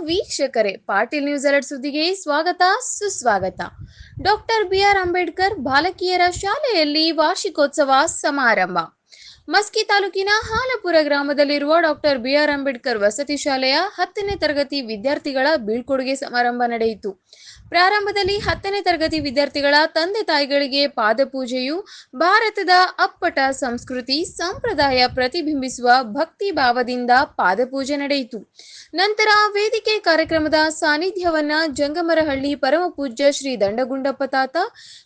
ವೀಕ್ಷಕರೇ Patil news alert ಸುದ್ದಿಗೆ ಸ್ವಾಗತ ಸುಸ್ವಾಗತ. ಡಾಕ್ಟರ್ ಬಿಆರ್ ಅಂಬೇಡ್ಕರ್ ಬಾಲಕಿಯರ ಶಾಲೆಯಲ್ಲಿ ವಾರ್ಷಿಕೋತ್ಸವ ಸಮಾರಂಭ. ಮಸ್ಕಿ ತಾಲೂಕಿನ ಹಾಲಪುರ ಗ್ರಾಮದಲ್ಲಿರುವ ಡಾಕ್ಟರ್ ಬಿಆರ್ ಅಂಬೇಡ್ಕರ್ ವಸತಿ ಶಾಲೆಯ ಹತ್ತನೇ ತರಗತಿ ವಿದ್ಯಾರ್ಥಿಗಳ ಬೀಳ್ಕೊಡುಗೆ ಸಮಾರಂಭ ನಡೆಯಿತು. ಪ್ರಾರಂಭದಲ್ಲಿ ಹತ್ತನೇ ತರಗತಿ ವಿದ್ಯಾರ್ಥಿಗಳ ತಂದೆ ತಾಯಿಗಳಿಗೆ ಪಾದಪೂಜೆಯು ಭಾರತದ ಅಪ್ಪಟ ಸಂಸ್ಕೃತಿ, ಸಂಪ್ರದಾಯ ಪ್ರತಿಬಿಂಬಿಸುವ ಭಕ್ತಿ ಭಾವದಿಂದ ಪಾದಪೂಜೆ ನಡೆಯಿತು. ನಂತರ ವೇದಿಕೆ ಕಾರ್ಯಕ್ರಮದ ಸಾನ್ನಿಧ್ಯವನ್ನ ಜಂಗಮರಹಳ್ಳಿ ಪರಮಪೂಜ್ಯ ಶ್ರೀ ದಂಡಗುಂಡಪ್ಪ ತಾತ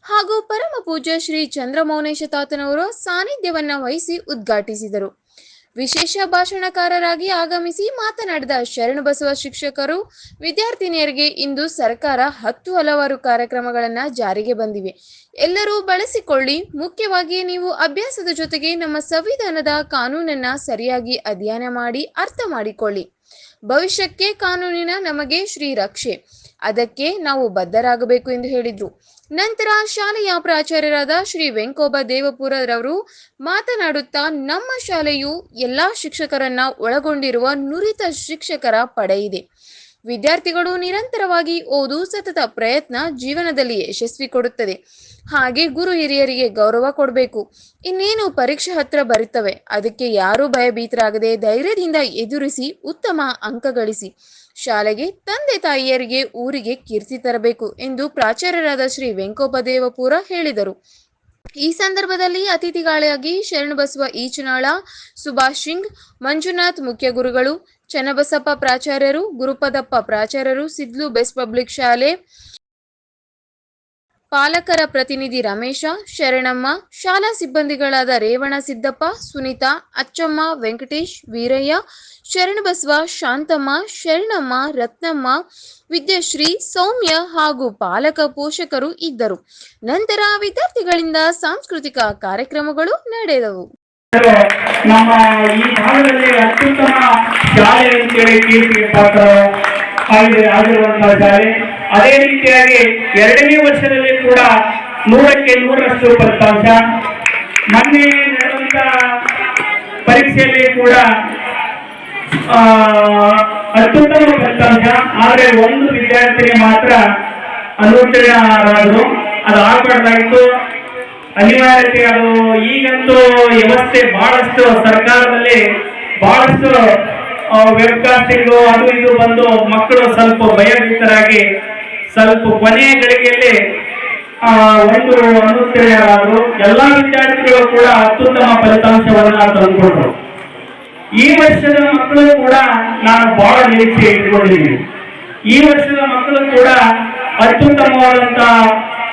ಹಾಗೂ ಪರಮಪೂಜ್ಯ ಶ್ರೀ ಚಂದ್ರಮೌನೇಶ ತಾತನವರು ಸಾನ್ನಿಧ್ಯವನ್ನ ವಹಿಸಿ ಉದ್ಘಾಟಿಸಿದರು. ವಿಶೇಷ ಭಾಷಣಕಾರರಾಗಿ ಆಗಮಿಸಿ ಮಾತನಾಡಿದ ಶರಣಬಸವ ಶಿಕ್ಷಕರು, ವಿದ್ಯಾರ್ಥಿನಿಯರಿಗೆ ಇಂದು ಸರ್ಕಾರ ಹತ್ತು ಹಲವಾರು ಕಾರ್ಯಕ್ರಮಗಳನ್ನು ಜಾರಿಗೆ ಬಂದಿವೆ. ಎಲ್ಲರೂ ಬಳಸಿಕೊಳ್ಳಿ. ಮುಖ್ಯವಾಗಿ ನೀವು ಅಭ್ಯಾಸದ ಜೊತೆಗೆ ನಮ್ಮ ಸಂವಿಧಾನದ ಕಾನೂನನ್ನ ಸರಿಯಾಗಿ ಅಧ್ಯಯನ ಮಾಡಿ, ಅರ್ಥ ಮಾಡಿಕೊಳ್ಳಿ. ಭವಿಷ್ಯಕ್ಕೆ ಕಾನೂನಿನ ನಮಗೆ ಶ್ರೀ ರಕ್ಷೆ. ಅದಕ್ಕೆ ನಾವು ಬದ್ಧರಾಗಬೇಕು ಎಂದು ಹೇಳಿದ್ರು. ನಂತರ ಶಾಲೆಯ ಪ್ರಾಚಾರ್ಯರಾದ ಶ್ರೀ ವೆಂಕೋಬ ದೇವಪುರರವರು ಮಾತನಾಡುತ್ತಾ, ನಮ್ಮ ಶಾಲೆಯು ಎಲ್ಲಾ ಶಿಕ್ಷಕರನ್ನ ಒಳಗೊಂಡಿರುವ ನುರಿತ ಶಿಕ್ಷಕರ ಪಡೆ ಇದೆ. ವಿದ್ಯಾರ್ಥಿಗಳು ನಿರಂತರವಾಗಿ ಓದು ಸತತ ಪ್ರಯತ್ನ ಜೀವನದಲ್ಲಿ ಯಶಸ್ವಿ ಕೊಡುತ್ತದೆ. ಹಾಗೆ ಗುರು ಹಿರಿಯರಿಗೆ ಗೌರವ ಕೊಡಬೇಕು. ಇನ್ನೇನು ಪರೀಕ್ಷೆ ಹತ್ರ ಬರುತ್ತವೆ. ಅದಕ್ಕೆ ಯಾರೂ ಭಯಭೀತರಾಗದೆ ಧೈರ್ಯದಿಂದ ಎದುರಿಸಿ ಉತ್ತಮ ಅಂಕ ಗಳಿಸಿ. ಶಾಲೆಗೆ ತಂದೆ ತಾಯಿಯರಿಗೆ ಊರಿಗೆ ಕೀರ್ತಿ ತರಬೇಕು ಎಂದು ಪ್ರಾಚಾರ್ಯರಾದ ಶ್ರೀ ವೆಂಕೋಪದೇವಪುರ ಹೇಳಿದರು. ಈ ಸಂದರ್ಭದಲ್ಲಿ ಅತಿಥಿಗಳಾಗಿ ಶರಣಬಸವ ಈಚನಾಳ, ಸುಭಾಷ್ ಸಿಂಗ್ ಮಂಜುನಾಥ್ ಮುಖ್ಯ ಗುರುಗಳು, ಚನ್ನಬಸಪ್ಪ ಪ್ರಾಚಾರ್ಯರು, ಗುರುಪದಪ್ಪ ಪ್ರಾಚಾರ್ಯರು, ಸಿದ್ಲು ಬೆಸ್ಟ್ ಪಬ್ಲಿಕ್ ಶಾಲೆ ಪಾಲಕರ ಪ್ರತಿನಿಧಿ ರಮೇಶ, ಶರಣಮ್ಮ, ಶಾಲಾ ಸಿಬ್ಬಂದಿಗಳಾದ ರೇವಣ ಸಿದ್ದಪ್ಪ, ಸುನೀತಾ, ಅಚ್ಚಮ್ಮ, ವೆಂಕಟೇಶ್, ವೀರಯ್ಯ ಶರಣಬಸವ ಶಾಂತಮ್ಮ, ಶರಣಮ್ಮ, ರತ್ನಮ್ಮ, ವಿದ್ಯಾಶ್ರೀ, ಸೌಮ್ಯ ಹಾಗೂ ಪಾಲಕ ಪೋಷಕರು ಇದ್ದರು. ನಂತರ ವಿದ್ಯಾರ್ಥಿಗಳಿಂದ ಸಾಂಸ್ಕೃತಿಕ ಕಾರ್ಯಕ್ರಮಗಳು ನಡೆದವು. ನಮ್ಮ ಈ ಭಾಗದಲ್ಲಿ ಅತ್ಯುತ್ತಮ ಶಾಲೆ ಅಂತೇಳಿ ಕೀರ್ತಿಗೆ ಪಾತ್ರ ಆಗಿದೆ ಆಗಿರುವಂತಹ ಶಾಲೆ ಅದೇ ರೀತಿಯಾಗಿ ಎರಡನೇ ವರ್ಷದಲ್ಲಿ ಕೂಡ ನೂರಕ್ಕೆ ನೂರರಷ್ಟು ಫಲಿತಾಂಶ. ಮೊನ್ನೆ ನಡೆದಂತ ಪರೀಕ್ಷೆಯಲ್ಲಿ ಕೂಡ ಅತ್ಯುತ್ತಮ ಫಲಿತಾಂಶ. ಆದರೆ ಒಂದು ವಿದ್ಯಾರ್ಥಿಗೆ ಮಾತ್ರ ಅನುತ್ತೀರ್ಣರಾದರು ಅದು ಆಗಬಾರ್ದಾಗಿತ್ತು ಅನಿವಾರ್ಯತೆ, ಅದು ಈಗಂತೂ ವ್ಯವಸ್ಥೆ ಬಹಳಷ್ಟು ಸರ್ಕಾರದಲ್ಲಿ ಬಹಳಷ್ಟು ವೆಬ್ಕಾಸ್ಟಿಂಗ್ ಅದು ಇದು ಬಂದು ಮಕ್ಕಳು ಸ್ವಲ್ಪ ಭಯಭೀತರಾಗಿ ಸ್ವಲ್ಪ ಕೊನೆಯ ಗಳಿಗೆಯಲ್ಲಿ ಒಂದು ಅನುತ್ತೀರ್ಣರಾದರು ಎಲ್ಲಾ ವಿದ್ಯಾರ್ಥಿಗಳು ಕೂಡ ಅತ್ಯುತ್ತಮ ಫಲಿತಾಂಶವನ್ನ ತಂದುಕೊಂಡರು ಈ ವರ್ಷದ ಮಕ್ಕಳು ಕೂಡ ನಾನು ಬಹಳ ನಿರೀಕ್ಷೆ ಇಟ್ಕೊಂಡಿದ್ದೀನಿ ಈ ವರ್ಷದ ಮಕ್ಕಳು ಕೂಡ ಅತ್ಯುತ್ತಮವಾದಂತ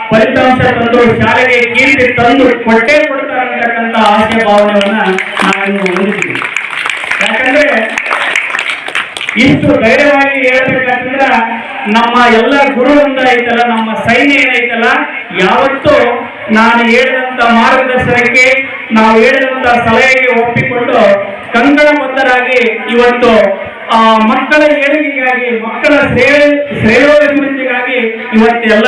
ಫಲಿತಾಂಶ ತಂದು ಶಾಲೆಗೆ ಕೀರ್ತಿ ತಂದು ಕೊಟ್ಟೇ ಕೊಡ್ತಾರೆ ಅಂತಕ್ಕಂಥ ಆಶಯ ಭಾವನೆಯನ್ನ ನಾನು ಹೊಂದಿದ್ದೀನಿ. ಇಷ್ಟು ಧೈರ್ಯವಾಗಿ ಹೇಳ್ಬೇಕಂತಂದ್ರ ನಮ್ಮ ಎಲ್ಲ ಗುರುವೃಂದ ಐತಲ್ಲ, ನಮ್ಮ ಸೈನ್ಯ ಏನೈತಲ್ಲ, ಯಾವತ್ತೂ ನಾನು ಹೇಳಿದಂತ ಮಾರ್ಗದರ್ಶನಕ್ಕೆ, ನಾವು ಹೇಳಿದಂತ ಸಲಹೆಗೆ ಒಪ್ಪಿಕೊಂಡು ಕಂಕಣಬದ್ಧರಾಗಿ ಇವತ್ತು ಆ ಮಕ್ಕಳ ಏಳಿಗೆಗಾಗಿ, ಮಕ್ಕಳ ಸೇವೆ ಶ್ರೇಯೋಭಿವೃದ್ಧಿಗಾಗಿ ಇವತ್ತೆಲ್ಲ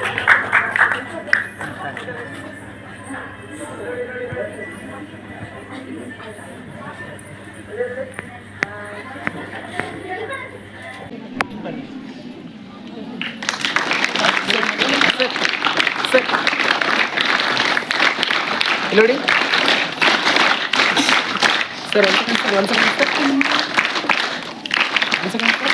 ಇಲ್ಲಿ ನೋಡಿ. ಸರ್ ಒಂದು ಸೆಕೆಂಡ್ ಸರ್ ಒಂದು ಸೆಕೆಂಡ್ ಸರ್ ಒಂದು ಸರ್